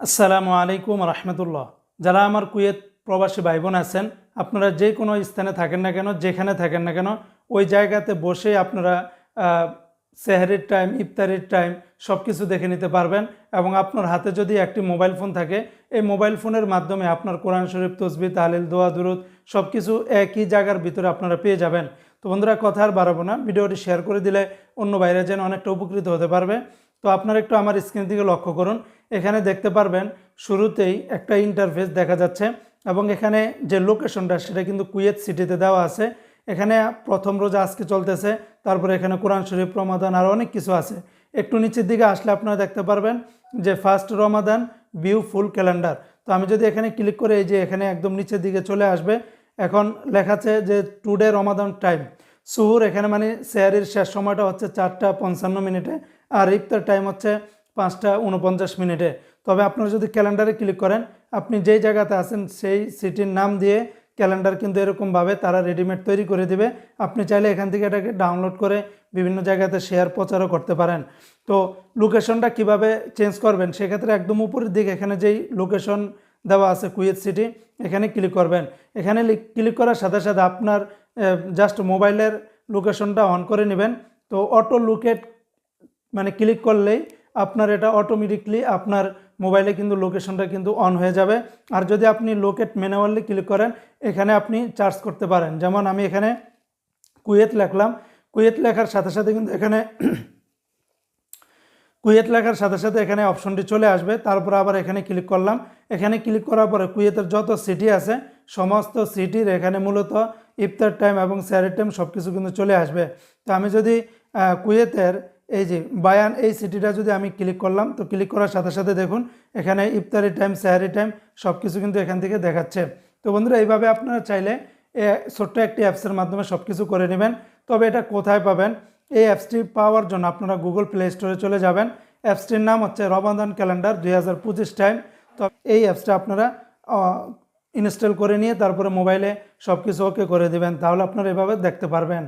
আসসালামু আলাইকুম রহমতুল্লাহ। যারা আমার কুয়েত প্রবাসী ভাই বোন আছেন, আপনারা যে কোনো স্থানে থাকেন না কেন, যেখানে থাকেন না কেন, ওই জায়গাতে বসে আপনারা সেহরির টাইম ইফতারির টাইম সব কিছু দেখে নিতে পারবেন এবং আপনার হাতে যদি একটি মোবাইল ফোন থাকে, এই মোবাইল ফোনের মাধ্যমে আপনার কোরআন শরীফ, তসবি, তাহলিল, দোয়া, দুরুদ সব কিছু একই জায়গার ভিতরে আপনারা পেয়ে যাবেন। তো বন্ধুরা, কথা আর বাড়াবো না। ভিডিওটি শেয়ার করে দিলে অন্য বাইরে যেন অনেকটা উপকৃত হতে পারবে। তো আপনারা একটু আমার স্ক্রিন দিকে লক্ষ্য করুন। এখানে দেখতে পারবেন শুরুতেই একটা ইন্টারফেস দেখা যাচ্ছে এবং এখানে যে লোকেশনটা সেটা কিন্তু কুয়েত সিটিতে দেওয়া আছে। এখানে প্রথম রোজা আজকে চলতেছে, তারপরে এখানে কোরআন শরীফ, রমাদান, আর অনেক কিছু আছে। একটু নিচের দিকে আসলে আপনারা দেখতে পারবেন যে first Ramadan view full calendar তো আমি যদি এখানে ক্লিক করে এই যে এখানে একদম নিচের দিকে চলে আসবে, এখন লেখাচ্ছে যে টুডে রমাদান টাইম সুহুর এখানে মানে শেয়ারের শেষ সময়টা হচ্ছে চারটা পঞ্চান্ন মিনিটে, আর ইফতার টাইম হচ্ছে পাঁচটা উনপঞ্চাশ মিনিটে। তবে আপনারা যদি ক্যালেন্ডারে ক্লিক করেন, আপনি যেই জায়গাতে আছেন সেই সিটির নাম দিয়ে ক্যালেন্ডার কিন্তু এরকমভাবে তারা রেডিমেড তৈরি করে দিবে। আপনি চাইলে এখান থেকে এটাকে ডাউনলোড করে বিভিন্ন জায়গাতে শেয়ার প্রচারও করতে পারেন। তো লোকেশনটা কীভাবে চেঞ্জ করবেন, সেক্ষেত্রে একদম উপরের দিকে এখানে যেই লোকেশন দেওয়া আছে কুয়েত সিটি, এখানে ক্লিক করবেন। এখানে ক্লিক করার সাথে সাথে আপনার জাস্ট মোবাইলের লোকেশনটা অন করে নেবেন। তো অটো লোকেট মানে ক্লিক করলেই আপনার এটা অটোমেটিকলি আপনার মোবাইলে কিন্তু লোকেশনটা কিন্তু অন হয়ে যাবে। আর যদি আপনি লোকেট ম্যানুয়ালি ক্লিক করেন, এখানে আপনি চার্জ করতে পারেন। যেমন আমি এখানে কুয়েত লেখলাম। কুয়েত লেখার সাথে সাথে কিন্তু এখানে কুয়েত লেখার সাথে সাথে এখানে অপশনটি চলে আসবে। তারপর আবার এখানে ক্লিক করলাম। এখানে ক্লিক করার পরে কুয়েতের যত সিটি আছে, সমস্ত সিটির এখানে মূলত ইফতার টাইম এবং স্যারের টাইম সব কিছু কিন্তু চলে আসবে। তো আমি যদি কুয়েতের এই যে বায়ান, এই সিটিটা যদি আমি ক্লিক করলাম, তো ক্লিক করার সাথে সাথে দেখুন, এখানে ইফতারি টাইম স্যারি টাইম সব কিছু কিন্তু এখান থেকে দেখাচ্ছে। তো বন্ধুরা, এইভাবে আপনারা চাইলে, এ ছোট্ট একটি অ্যাপসের মাধ্যমে সব কিছু করে নেবেন। তবে এটা কোথায় পাবেন? এই অ্যাপসটি পাওয়ার জন্য আপনারা গুগল প্লে স্টোরে চলে যাবেন। অ্যাপসটির নাম হচ্ছে রমাদান ক্যালেন্ডার দুই হাজার পঁচিশ টাইম তো এই অ্যাপসটা আপনারা ইনস্টল করে নিয়ে তারপরে মোবাইলে সব কিছু ওকে করে দেবেন। তাহলে আপনারা এভাবে দেখতে পারবেন।